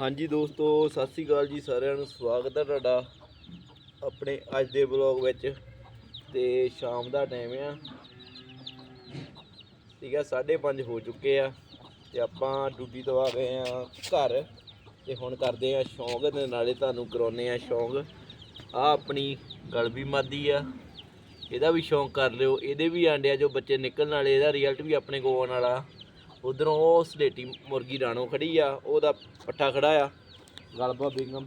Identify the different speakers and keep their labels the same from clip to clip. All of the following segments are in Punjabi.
Speaker 1: ਹਾਂਜੀ ਦੋਸਤੋ, ਸਤਿ ਸ੍ਰੀ ਅਕਾਲ ਜੀ ਸਾਰਿਆਂ ਨੂੰ। ਸਵਾਗਤ ਹੈ ਤੁਹਾਡਾ ਆਪਣੇ ਅੱਜ ਦੇ ਬਲੌਗ ਵਿੱਚ। ਤੇ ਸ਼ਾਮ ਦਾ ਟਾਈਮ ਆ। ਠੀਕ ਆ 5:30 ਹੋ ਚੁੱਕੇ ਆ। ਤੇ ਆਪਾਂ ਡਿਊਟੀ ਤੋਂ ਆ ਗਏ ਆ ਘਰ। ਤੇ ਹੁਣ ਕਰਦੇ ਆ ਸ਼ੌਂਕ ਦੇ ਨਾਲੇ ਤੁਹਾਨੂੰ ਕਰਾਉਨੇ ਆ ਸ਼ੌਂਕ। ਆ ਆਪਣੀ ਗਲਬੀ ਮਾਦੀ ਆ। ਇਹਦਾ ਵੀ ਸ਼ੌਂਕ ਕਰ ਲਿਓ। ਇਹਦੇ ਵੀ ਆਂਡੇ ਜੋ ਬੱਚੇ ਨਿਕਲਣ ਵਾਲੇ, ਇਹਦਾ ਰਿਜ਼ਲਟ ਵੀ ਆਪਣੇ ਕੋਲ ਆਉਣ ਵਾਲਾ। ਉਧਰੋਂ ਉਹ ਸਲੇਟੀ ਮੁਰਗੀ ਰਾਣੋ ਖੜੀ ਆ ਉਹਦਾ ਪੱਠਾ ਖੜਾ ਆ। ਗਲਬਾ ਬਿੰਗਮ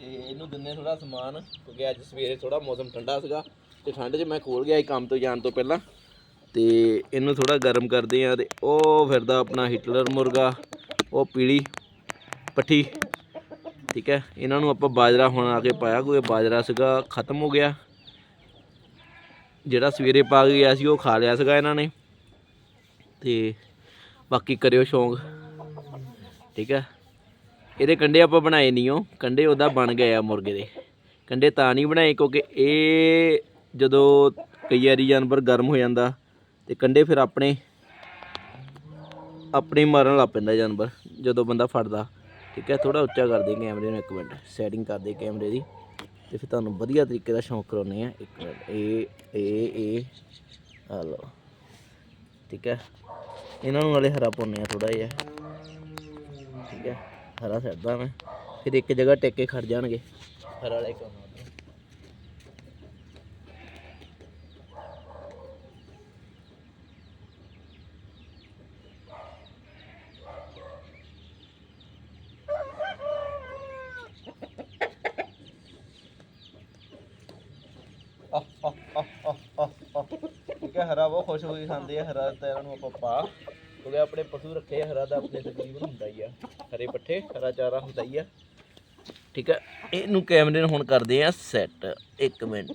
Speaker 1: ਇਹਨੂੰ ਦਿੰਨੇ ਥੋੜਾ ਸਮਾਨ ਕਿਉਂਕਿ ਅੱਜ ਸਵੇਰੇ ਥੋੜਾ ਮੌਸਮ ਠੰਡਾ ਸੀਗਾ ਤੇ ਠੰਡ 'ਚ ਮੈਂ ਖੋਲ ਗਿਆ ਸੀ ਕੰਮ ਤੋਂ ਜਾਣ ਤੋਂ ਪਹਿਲਾਂ। ਤੇ ਇਹਨੂੰ ਥੋੜਾ ਗਰਮ ਕਰਦੇ ਆ ਤੇ ਉਹ ਫਿਰਦਾ ਆਪਣਾ ਹਿਟਲਰ ਮੁਰਗਾ ਉਹ ਪੀਲੀ ਪੱਠੀ। ਠੀਕ ਹੈ? ਇਹਨਾਂ ਨੂੰ ਆਪਾਂ ਬਾਜਰਾ ਹੁਣ ਆ ਕੇ ਪਾਇਆ ਕੋਈ ਬਾਜਰਾ ਸੀਗਾ ਖਤਮ ਹੋ ਗਿਆ। ਜਿਹੜਾ ਸਵੇਰੇ ਪਾ ਕੇ ਗਿਆ ਸੀ ਉਹ ਖਾ ਲਿਆ ਸੀਗਾ ਇਹਨਾਂ ਨੇ। ਤੇ ਬਾਕੀ ਕਰਿਓ ਸ਼ੌਂਕ। ਠੀਕ ਹੈ? ਇਹਦੇ ਕੰਡੇ ਆਪਾਂ ਬਣਾਏ ਨਹੀਂ ਉਹ ਕੰਡੇ ਉਹਦਾ ਬਣ ਗਏ ਆ ਮੁਰਗੇ ਦੇ। ਕੰਡੇ ਤਾਂ ਨਹੀਂ ਬਣਾਏ ਕਿਉਂਕਿ ਇਹ ਜਦੋਂ ਕਈ ਵਾਰੀ ਜਾਨਵਰ ਗਰਮ ਹੋ ਜਾਂਦਾ ਤੇ ਕੰਡੇ ਫਿਰ ਆਪਣੇ ਆਪਣੇ ਮਾਰਨ ਲੱਗ ਪੈਂਦਾ ਜਾਨਵਰ ਜਦੋਂ ਬੰਦਾ ਫੜਦਾ। ਠੀਕ ਹੈ ਥੋੜਾ ਉੱਚਾ ਕਰ ਦੇ ਕੈਮਰੇ ਨੂੰ ਇੱਕ ਮਿੰਟ ਸੈਟਿੰਗ ਕਰ ਦੇ ਕੈਮਰੇ ਦੀ ਤੇ ਫਿਰ ਤੁਹਾਨੂੰ ਵਧੀਆ ਤਰੀਕੇ ਦਾ ਸ਼ੌਂਕ ਕਰਾਉਨੇ ਆ ਇੱਕ ਮਿੰਟ ਇਹ ਇਹ ਇਹ ਆ ਲਓ, ਠੀਕ ਹੈ, ਇਹਨਾਂ ਨੂੰ ਨਾਲੇ ਹਰਾ ਪਾਉਨੇ ਆ ਥੋੜਾ ਜਿਹਾ, ਠੀਕ ਹੈ, ਹਰਾ ਛੱਡਦਾ ਮੈਂ, ਫਿਰ ਇੱਕ ਜਗ੍ਹਾ ਟਿਕ ਕੇ ਖੜ ਜਾਣਗੇ, ਹਰਾ ਵਾਲੇ ਕੋਲ ਠੀਕ ਹੈ ਹਰਾ ਬਹੁਤ ਖੁਸ਼ ਹੋ ਕੇ ਖਾਂਦੇ ਆ, ਹਰਾ ਤਾਂ ਇਹਨਾਂ ਨੂੰ ਆਪਾਂ ਪਾ, ਕਿਉਂਕਿ ਆਪਣੇ ਪਸ਼ੂ ਰੱਖੇ ਆ, ਹਰਾ ਦਾ ਆਪਣੇ ਤਕਰੀਬਨ ਹੁੰਦਾ ਹੀ ਆ। ਹਰੇ ਪੱਠੇ, ਹਰਾ ਚਾਰਾ ਹੁੰਦਾ ਹੀ ਆ। ਠੀਕ ਆ, ਇਹਨੂੰ ਕੈਮਰੇ ਨੂੰ ਹੁਣ ਕਰਦੇ ਆ ਸੈੱਟ 1 ਮਿੰਟ।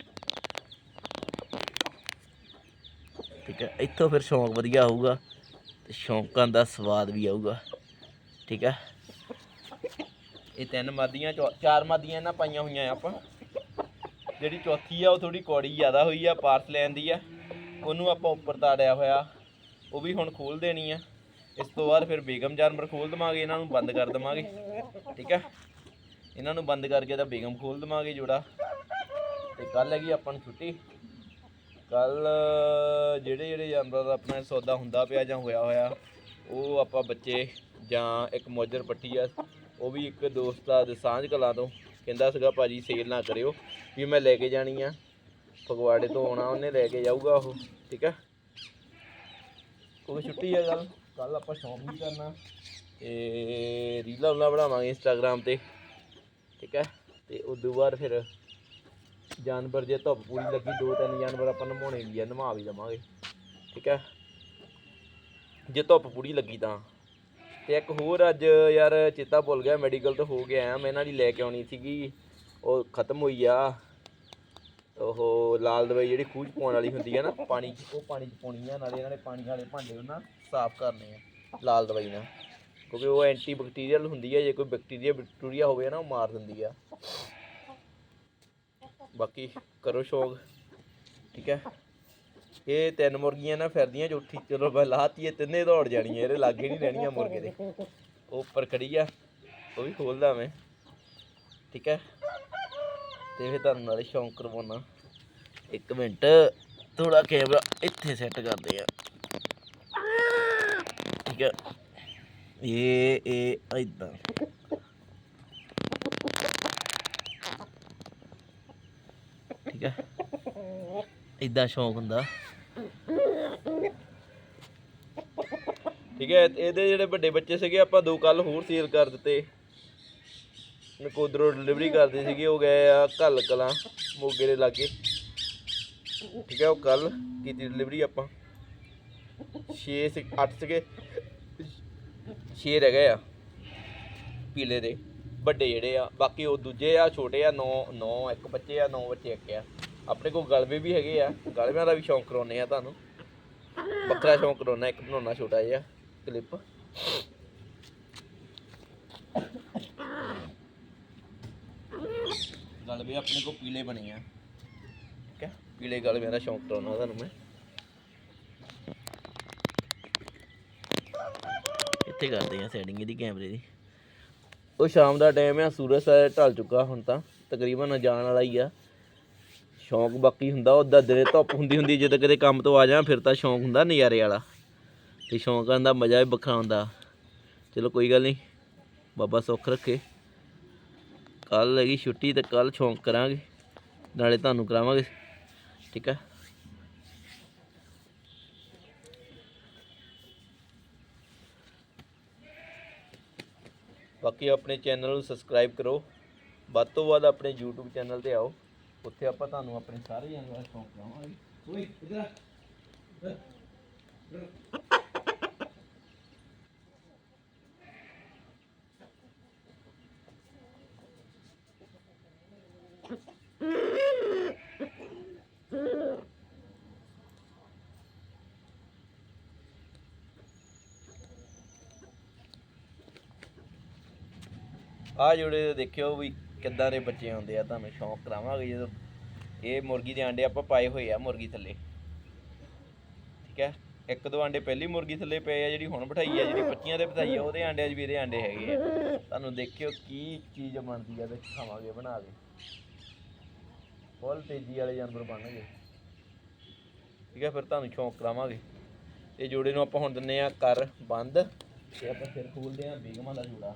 Speaker 1: ਠੀਕ ਹੈ ਇੱਥੋਂ ਫਿਰ ਸ਼ੌਂਕ ਵਧੀਆ ਆਊਗਾ, ਤੇ ਸ਼ੌਂਕਾਂ ਦਾ ਸਵਾਦ ਵੀ ਆਊਗਾ। ਠੀਕ ਹੈ ਇਹ ਤਿੰਨ ਮਾਦੀਆਂ, ਚੌ- ਚਾਰ ਮਾਦੀਆਂ ਇਹਨਾਂ ਪਾਈਆਂ ਹੋਈਆਂ ਆ ਆਪਾਂ। ਜਿਹੜੀ ਚੌਥੀ ਆ, ਉਹ ਥੋੜੀ ਕੌੜੀ ਜ਼ਿਆਦਾ ਹੋਈ ਆ, ਪਾਰਸ ਲੈਣ ਦੀ ਆ। ਉਹਨੂੰ ਆਪਾਂ ਉੱਪਰ ਤਾੜਿਆ ਹੋਇਆ, ਉਹ ਵੀ ਹੁਣ ਖੋਲ ਦੇਣੀ ਆ। ਇਸ ਤੋਂ ਬਾਅਦ ਫਿਰ ਬੇਗਮ ਜਾਨਵਰ ਖੋਲ ਦਵਾਂਗੇ, ਇਹਨਾਂ ਨੂੰ ਬੰਦ ਕਰ ਦਵਾਂਗੇ। ਠੀਕ ਹੈ ਇਹਨਾਂ ਨੂੰ ਬੰਦ ਕਰਕੇ ਤਾਂ ਬੇਗਮ ਖੋਲ ਦਵਾਂਗੇ ਜੋੜਾ। ਤੇ ਕੱਲ ਹੈਗੀ ਆਪਾਂ ਨੂੰ ਛੁੱਟੀ। ਕੱਲ ਜਿਹੜੇ ਜਿਹੜੇ ਜਾਨਵਰਾਂ ਦਾ ਆਪਣਾ ਸੌਦਾ ਹੁੰਦਾ ਪਿਆ ਜਾਂ ਹੋਇਆ ਹੋਇਆ, ਉਹ ਆਪਾਂ ਬੱਚੇ ਜਾਂ ਇੱਕ ਮੋਜਰ ਪੱਟੀ ਆ, ਉਹ ਵੀ ਇੱਕ ਦੋਸਤ ਆ ਦਸਾਂਝ ਕਲਾਂ ਤੋਂ, ਕਹਿੰਦਾ ਸੀਗਾ ਭਾਜੀ ਸੇਲ ਨਾ ਕਰਿਓ, ਵੀ ਮੈਂ ਲੈ ਕੇ ਜਾਣੀ ਆ। ਫਗਵਾੜੇ ਤੋਂ ਆਉਣਾ ਉਹਨੇ ਲੈ ਕੇ ਜਾਊਗਾ ਉਹ ਠੀਕ ਆ ਉਹ ਛੁੱਟੀ ਆ ਕੱਲ ਕੱਲ ਆਪਾਂ ਸ਼ੌਪ ਵੀ ਕਰਨਾ। ਤੇ ਰੀਲਾਂ ਉਹਨਾਂ ਬਣਾਵਾਂਗੇ ਇੰਸਟਾਗ੍ਰam ਤੇ ਠੀਕ ਹੈ? ਤੇ ਉਦੋਂ ਬਾਅਦ ਫਿਰ ਜਾਨਵਰ ਜੇ ਧੁੱਪ ਪੂਰੀ ਲੱਗੀ ਦੋ ਤਿੰਨ ਜਾਨਵਰ ਆਪਾਂ ਨਮਾਉਣੇ ਵੀ ਆ ਨਮਾ ਵੀ ਦਵਾਂਗੇ ਠੀਕ ਹੈ? ਜੇ ਧੁੱਪ ਪੂਰੀ ਲੱਗੀ ਤਾਂ। ਤੇ ਇੱਕ ਹੋਰ ਅੱਜ ਯਾਰ ਚੇਤਾ ਭੁੱਲ ਗਿਆ ਮੈਡੀਕਲ ਤੋਂ ਹੋ ਕੇ ਆਇਆ ਮੈਂ ਇਹਨਾਂ ਦੀ ਲੈ ਕੇ ਆਉਣੀ ਸੀਗੀ ਉਹ ਖਤਮ ਹੋਈ ਆ। ਉਹ ਲਾਲ ਦਵਾਈ ਜਿਹੜੀ ਖੂਹ 'ਚ ਪਾਉਣ ਵਾਲੀ ਹੁੰਦੀ ਆ ਨਾ, ਪਾਣੀ 'ਚ। ਉਹ ਪਾਣੀ 'ਚ ਪਾਉਣੀ ਆ, ਨਾਲੇ ਇਹਨਾਂ ਨੇ ਪਾਣੀ ਵਾਲੇ ਭਾਂਡੇ ਉਹਨਾਂ ਸਾਫ਼ ਕਰਨੇ ਆ, ਲਾਲ ਦਵਾਈ ਨਾਲ। ਕਿਉਂਕਿ ਉਹ ਐਂਟੀ ਬੈਕਟੀਰੀਅਲ ਹੁੰਦੀ ਆ, ਜੇ ਕੋਈ ਬੈਕਟੀਰੀਆ ਬੈਕਟੀਰੀਆ ਹੋਵੇ ਨਾ, ਉਹ ਮਾਰ ਦਿੰਦੀ ਆ। ਬਾਕੀ ਕਰੋ ਸ਼ੌਕ, ਠੀਕ ਹੈ? ਇਹ ਤਿੰਨ ਮੁਰਗੀਆਂ ਨਾ ਫਿਰਦੀਆਂ ਚੌਥੀ, ਚਲੋ ਮੈਂ ਲਾਤੀ ਇਹ ਤਿੰਨੇ ਦੌੜ ਜਾਣੀਆਂ, ਇਹਦੇ ਲਾਗੇ ਨਹੀਂ ਰਹਿਣੀਆਂ ਮੁਰਗੇ ਦੇ। ਉਹ ਉੱਪਰ ਖੜੀ ਆ, ਉਹ ਵੀ ਖੋਲਦਾ ਮੈਂ, ਠੀਕ ਹੈ? ਤੇ ਫਿਰ ਤੁਹਾਨੂੰ ਨਾਲੇ ਸ਼ੌਂਕ ਕਰਵਾਉਣਾ। ਇੱਕ ਮਿੰਟ ਥੋੜਾ ਕੈਮਰਾ ਇੱਥੇ ਸੈੱਟ ਕਰਦੇ ਆ। ਠੀਕ ਹੈ ਇਹ ਇਹ ਇਦਾਂ ਠੀਕ ਹੈ ਇਦਾਂ ਸ਼ੌਂਕ ਹੁੰਦਾ। ਠੀਕ ਹੈ ਇਹਦੇ ਜਿਹੜੇ ਵੱਡੇ ਬੱਚੇ ਸੀਗੇ, ਆਪਾਂ ਦੋ ਕੱਲ ਹੋਰ ਸੇਲ ਕਰ ਦਿੱਤੇ। ਨਕੋਦਰੋਂ ਡਿਲੀਵਰੀ ਕਰਦੇ ਸੀਗੇ, ਉਹ ਗਏ ਆ ਕੱਲ ਕਲਾਂ, ਮੋਗੇ ਦੇ ਲਾਗੇ। ਠੀਕ ਹੈ ਉਹ ਕੱਲ ਕੀਤੀ ਡਿਲੀਵਰੀ ਆਪਾਂ। 6 8 ਸੀਗੇ। 6 ਰਹਿ ਗਏ ਆ, ਪੀਲੇ ਦੇ। ਵੱਡੇ ਜਿਹੜੇ ਆ, ਬਾਕੀ ਉਹ ਦੂਜੇ ਆ, ਛੋਟੇ ਆ 9 9 ਇੱਕ ਬੱਚੇ ਆ 9 ਬੱਚੇ ਇੱਕ ਆ। ਆਪਣੇ ਕੋਲ ਗਲਵੇ ਵੀ ਹੈਗੇ ਆ ਗਲਵਿਆਂ ਦਾ ਵੀ ਸ਼ੌਂਕ ਕਰਾਉਨੇ ਆ ਤੁਹਾਨੂੰ। ਵੱਖਰਾ ਸ਼ੌਂਕ ਕਰਾਉਣਾ ਇੱਕ ਬਣਾਉਣਾ ਛੋਟਾ ਜਿਹਾ ਕਲਿੱਪ ਸਕਦੇ ਆਪਣੇ ਕੋਲ ਪੀਲੇ ਬਣੇ ਆ। ਠੀਕ ਹੈ? ਪੀਲੇ ਗਲ ਮੇਰਾ ਸ਼ੌਂਕ ਕਰਾਉਣਾ ਤੁਹਾਨੂੰ ਮੈਂ। ਇੱਥੇ ਕਰਦੇ ਆ ਸੈਟਿੰਗ ਇਹਦੀ ਕੈਮਰੇ ਦੀ। ਉਹ ਸ਼ਾਮ ਦਾ ਟਾਈਮ ਆ, ਸੂਰਜ ਸਾਰਾ ਢਲ ਚੁੱਕਾ ਹੁਣ ਤਾਂ। ਤਕਰੀਬਨ ਜਾਣ ਵਾਲਾ ਹੀ ਆ। ਸ਼ੌਂਕ ਬਾਕੀ ਹੁੰਦਾ ਉਹਦਾ ਦਿਨ ਧੁੱਪ ਹੁੰਦੀ ਹੁੰਦੀ, ਜਦੋਂ ਕਦੇ ਕੰਮ ਤੋਂ ਆ ਜਾ ਫਿਰ ਤਾਂ ਸ਼ੌਂਕ ਹੁੰਦਾ ਨਜ਼ਾਰੇ ਵਾਲਾ। ਤੇ ਸ਼ੌਂਕਾਂ ਦਾ ਮਜ਼ਾ ਵੀ ਵੱਖਰਾ ਹੁੰਦਾ। ਚਲੋ ਕੋਈ ਗੱਲ ਨਹੀਂ, ਬਾਬਾ ਸੁੱਖ ਰੱਖੇ। ਕੱਲ ਹੈਗੀ ਛੁੱਟੀ ਤੇ ਕੱਲ ਸ਼ੌਂਕ ਕਰਾਂਗੇ, ਨਾਲੇ ਤੁਹਾਨੂੰ ਕਰਾਵਾਂਗੇ, ਠੀਕ ਹੈ ਬਾਕੀ ਆਪਣੇ ਚੈਨਲ ਨੂੰ ਸਬਸਕ੍ਰਾਈਬ ਕਰੋ, ਵੱਧ ਤੋਂ ਵੱਧ ਆਪਣੇ YouTube ਚੈਨਲ ਤੇ ਆਓ, ਉੱਥੇ ਆਪਾਂ ਤੁਹਾਨੂੰ ਆਪਣੇ ਸਾਰੇ ਜਾਨਵਰਾਂ ਸ਼ੌਂਕ ਕਰਾਵਾਂਗੇ। ਓਏ, ਇਧਰ ਆ ਆ ਜੋੜੇ ਦੇਖਿਓ ਵੀ ਕਿੱਦਾਂ ਦੇ ਬੱਚੇ ਆਉਂਦੇ ਆ, ਤੁਹਾਨੂੰ ਸ਼ੌਂਕ ਕਰਾਵਾਂਗੇ ਜਦੋਂ ਇਹ ਮੁਰਗੀ ਦੇ ਆਂਡੇ ਆਪਾਂ ਪਾਏ ਹੋਏ ਆ ਮੁਰਗੀ ਥੱਲੇ। ਠੀਕ ਹੈ? ਇੱਕ ਦੋ ਆਂਡੇ ਪਹਿਲੀ ਮੁਰਗੀ ਥੱਲੇ ਪਏ ਆ, ਜਿਹੜੀ ਹੁਣ ਬਿਠਾਈ ਆ, ਜਿਹੜੀ ਬੱਚੀਆਂ ਤੇ ਬਿਠਾਈ ਆ, ਉਹਦੇ ਆਂਡਿਆਂ 'ਚ ਵੀ ਇਹਦੇ ਆਂਡੇ ਹੈਗੇ ਆ। ਤੁਹਾਨੂੰ ਦੇਖਿਓ ਕੀ ਚੀਜ਼ ਬਣਦੀ ਆ, ਤੇ ਖਾਵਾਂਗੇ, ਬਣਾ ਕੇ। ਫੁੱਲ ਤੇਜ਼ੀ ਵਾਲੇ ਜਾਨਵਰ ਬਣਨਗੇ। ਠੀਕ ਹੈ, ਫਿਰ ਤੁਹਾਨੂੰ ਸ਼ੌਂਕ ਕਰਾਵਾਂਗੇ। ਇਹ ਜੋੜੇ ਨੂੰ ਆਪਾਂ ਹੁਣ ਦਿੰਨੇ ਆ ਕਰ ਬੰਦ, ਤੇ ਆਪਾਂ ਫਿਰ ਖੋਲਦੇ ਆ ਬੇਗਮਾਂ ਦਾ ਜੋੜਾ।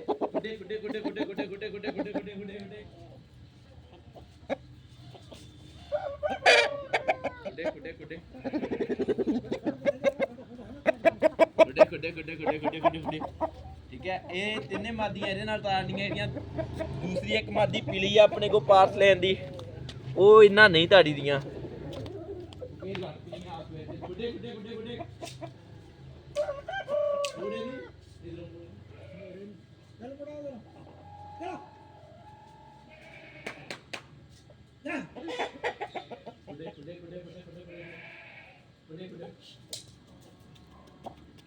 Speaker 1: ਕੁੱਡੇ ਕੁੱਡੇ ਏ ਕੁੱਡੇ ਕੁੱਡੇ ਕੁੱਡੇ ਕੁੱਡੇ ਕੁੱਡੇ ਕੁੱਡੇ ਕੁੱਡੇ ਕੁੱਡੇ ਕੁੱਡੇ ਕੁੱਡੇ ਕੁੱਡੇ ਕੁੱਡੇ ਕੁੱਡੇ ਕੁੱਡੇ ਕੁੱਡੇ ਕੁੱਡੇ ਕੁੱਡੇ ਕੁੱਡੇ ਠੀਕ ਹੈ, ਇਹ ਤਿੰਨੇ ਮਾਦੀਆਂ ਇਹਦੇ ਨਾਲ ਤਾਰਨੀਆਂ ਜਿਹੜੀਆਂ ਦੂਸਰੀ ਇੱਕ ਮਾਦੀ ਪੀਲੀ ਆ, ਆਪਣੇ ਕੋਲ ਪਾਰਸ ਲੈਣ ਦੀ। ਉਹ ਇਹਨਾਂ ਨਹੀਂ ਤਾੜੀ ਦੀਆਂ ਇਹ ਲੜਦੀਆਂ ਆਪ ਵਿੱਚ ਕੁੱਡੇ ਕੁੱਡੇ ਕੁੱਡੇ ਕੁੱਡੇ ਕੁੱਡੇ ਨਹੀਂ ਕੁੱਡੇ ਕੁੱਡੇ ਕੁੱਡੇ ਕੁੱਡੇ ਕੁੱਡੇ ਕੁੱਡੇ ਕੁੱਡੇ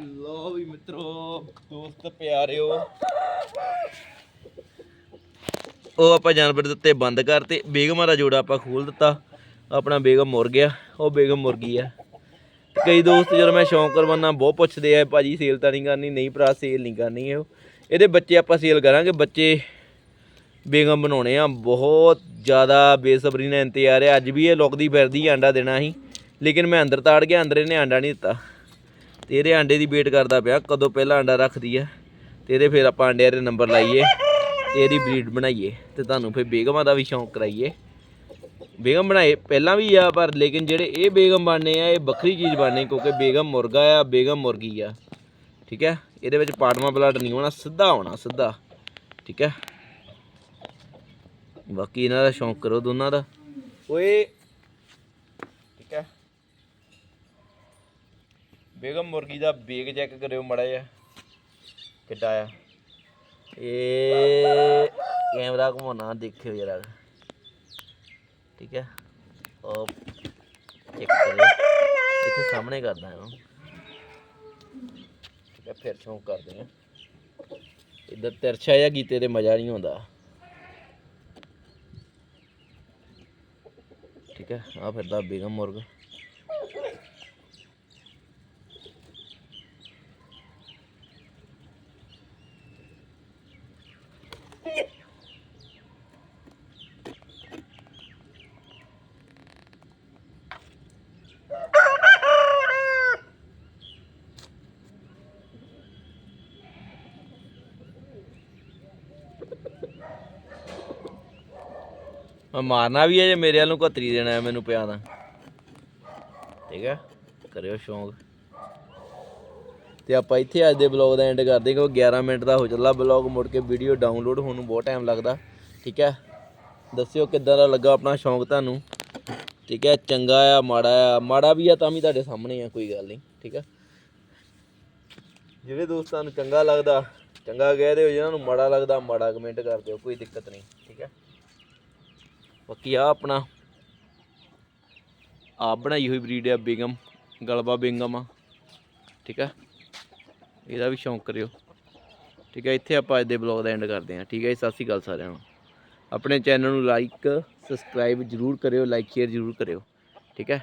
Speaker 1: ਲੋ ਵੀ ਮਿੱਤਰੋ, ਦੋਸਤ ਪਿਆਰਿਓ। ਉਹ ਆਪਾਂ ਜਾਨਵਰ ਦੇ ਉੱਤੇ ਬੰਦ ਕਰਤੇ। ਬੇਗਮਾਂ ਦਾ ਜੋੜਾ ਆਪਾਂ ਖੋਲ ਦਿੱਤਾ। ਆਪਣਾ ਬੇਗਮ ਮੁਰ ਗਿਆ। ਉਹ ਬੇਗਮ ਮੁਰਗੀ ਆ। ਕਈ ਦੋਸਤ ਜਦੋਂ ਮੈਂ ਸ਼ੌਂਕ ਕਰਵਾਉਣਾ ਬਹੁਤ ਪੁੱਛਦੇ ਆ, ਭਾਜੀ ਸੇਲ ਤਾਂ ਨਹੀਂ ਕਰਨੀ, ਨਹੀਂ ਭਰਾ ਸੇਲ ਨਹੀਂ ਕਰਨੀ ਇਹ। ਇਹਦੇ ਬੱਚੇ ਆਪਾਂ ਸੇਲ ਕਰਾਂਗੇ। ਬੱਚੇ ਬੇਗਮ ਬਣਾਉਣੇ ਆ। ਬਹੁਤ ਜ਼ਿਆਦਾ ਬੇਸਬਰੀ ਨਾਲ ਇੰਤਜ਼ਾਰ ਹੈ। ਅੱਜ ਵੀ ਇਹ ਲੁਕਦੀ ਫਿਰਦੀ ਆਂਡਾ ਦੇਣਾ ਸੀ। ਲੇਕਿਨ ਮੈਂ ਅੰਦਰ ਤਾੜ ਗਿਆ, ਅੰਦਰ ਇਹਨੇ ਆਂਡਾ ਨਹੀਂ ਦਿੱਤਾ। ਤੇ ਇਹਦੇ ਆਂਡੇ ਦੀ ਵੇਟ ਕਰਦਾ ਪਿਆ, ਕਦੋਂ ਪਹਿਲਾਂ ਆਂਡਾ ਰੱਖਦੀ ਆ। ਤੇ ਇਹਦੇ ਫਿਰ ਆਪਾਂ ਆਂਡਿਆਂ ਦੇ ਨੰਬਰ ਲਾਈਏ ਤੇ ਇਹਦੀ ਬਰੀਡ ਬਣਾਈਏ ਤੇ ਤੁਹਾਨੂੰ ਫਿਰ ਬੇਗਮਾਂ ਦਾ ਵੀ ਸ਼ੌਂਕ ਕਰਾਈਏ। ਬੇਗਮ ਬਣਾਏ, ਪਹਿਲਾਂ ਵੀ ਆ, ਪਰ ਲੇਕਿਨ ਜਿਹੜੇ ਇਹ ਬੇਗਮ ਬਣਨੇ ਆ, ਇਹ ਵੱਖਰੀ ਚੀਜ਼ ਬਣਨੇ ਕਿਉਂਕਿ ਬੇਗਮ ਮੁਰਗਾ ਆ, ਬੇਗਮ ਮੁਰਗੀ ਆ। ਠੀਕ ਹੈ ਇਹਦੇ ਵਿੱਚ ਪਾਟਮਾ ਬਲੱਡ ਨਹੀਂ ਹੋਣਾ, ਸਿੱਧਾ ਹੋਣਾ ਸਿੱਧਾ। ਠੀਕ ਹੈ ਬਾਕੀ ਇਹਨਾਂ ਦਾ ਸ਼ੌਂਕ ਕਰੋ ਦੋਨਾਂ ਦਾ। ਓਏ ਠੀਕ ਹੈ ਬੇਗਮ ਮੁਰਗੀ ਦਾ ਬੇਗ ਚੈੱਕ ਕਰਿਓ ਮੜਾ ਜਿਹਾ। ਕਿੱਡਾ ਆ। ਇਹ ਕੈਮਰਾ ਘੁਮਾਉਣਾ, ਦੇਖਿਓ ਜਰਾ। ਠੀਕ ਹੈ ਉਹ ਚੈੱਕ ਕਰਿਓ। ਇੱਥੇ ਸਾਹਮਣੇ ਕਰਦਾ ਇਹਨੂੰ। ਠੀਕ ਹੈ ਫਿਰ ਸ਼ੌਂਕ ਕਰਦੇ ਆ। ਇਧਰ ਤਿਰਛਾ ਜਾਂ ਗੀਤੇ ਤੇ ਮਜ਼ਾ ਨਹੀਂ ਆਉਂਦਾ। ਠੀਕ ਹੈ ਆ ਫਿਰਦਾ ਬੇਗਮ ਮੁਰਗਾ। ਮਾਰਨਾ ਵੀ ਹੈ ਜੇ ਮੇਰੇ ਨੂੰ ਘਤਰੀ ਦੇਣਾ ਹੈ ਮੈਨੂੰ ਪਿਆ ਦਾ ਠੀਕ ਹੈ? ਕਰਿਓ ਸ਼ੌਂਕ। ਤੇ ਆਪਾਂ ਇੱਥੇ ਅੱਜ ਦੇ ਬਲੌਗ ਦਾ ਐਂਡ ਕਰਦੇ ਕਿਉਂਕਿ 11 ਮਿੰਟ ਦਾ ਹੋ ਚੱਲਾ ਬਲੌਗ ਮੁੜ ਕੇ ਵੀਡੀਓ ਡਾਊਨਲੋਡ ਹੋਣ ਨੂੰ ਬਹੁਤ ਟਾਈਮ ਲੱਗਦਾ। ਠੀਕ ਹੈ? ਦੱਸਿਓ ਕਿੱਦਾਂ ਦਾ ਲੱਗਾ ਆਪਣਾ ਸ਼ੌਂਕ ਤੁਹਾਨੂੰ? ਠੀਕ ਹੈ? ਚੰਗਾ ਆ, ਮਾੜਾ ਆ, ਮਾੜਾ ਵੀ ਆ ਤਾਂ ਵੀ ਤੁਹਾਡੇ ਸਾਹਮਣੇ ਆ, ਕੋਈ ਗੱਲ ਨਹੀਂ। ਠੀਕ ਹੈ? ਜਿਹੜੇ ਦੋਸਤਾਂ ਨੂੰ ਚੰਗਾ ਲੱਗਦਾ, ਚੰਗਾ ਕਹਿ ਦਿਓ ਜਿਹਨਾਂ ਨੂੰ ਮਾੜਾ ਲੱਗਦਾ, ਮਾੜਾ ਕਮੈਂਟ ਕਰ ਦਿਓ, ਕੋਈ ਦਿੱਕਤ ਨਹੀਂ। ਠੀਕ ਹੈ? ਬਾਕੀ ਆ ਆਪਣਾ ਆਪ ਬਣਾਈ ਹੋਈ ਬਰੀਡ ਆ ਬੇਗਮ ਗਲਬਾ ਬੇਗਮ ਆ, ਠੀਕ ਹੈ ਇਹਦਾ ਵੀ ਸ਼ੌਂਕ ਕਰਿਓ। ਠੀਕ ਹੈ ਇੱਥੇ ਆਪਾਂ ਅੱਜ ਦੇ ਬਲੌਗ ਦਾ ਐਂਡ ਕਰਦੇ ਹਾਂ। ਠੀਕ ਹੈ ਜੀ, ਸਤਿ ਸ਼੍ਰੀ ਅਕਾਲ ਸਾਰਿਆਂ ਨੂੰ। ਆਪਣੇ ਚੈਨਲ ਨੂੰ ਲਾਈਕ ਸਬਸਕ੍ਰਾਈਬ ਜਰੂਰ ਕਰਿਓ ਲਾਈਕ ਸ਼ੇਅਰ ਜਰੂਰ ਕਰਿਓ। ਠੀਕ ਹੈ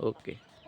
Speaker 1: ਓਕੇ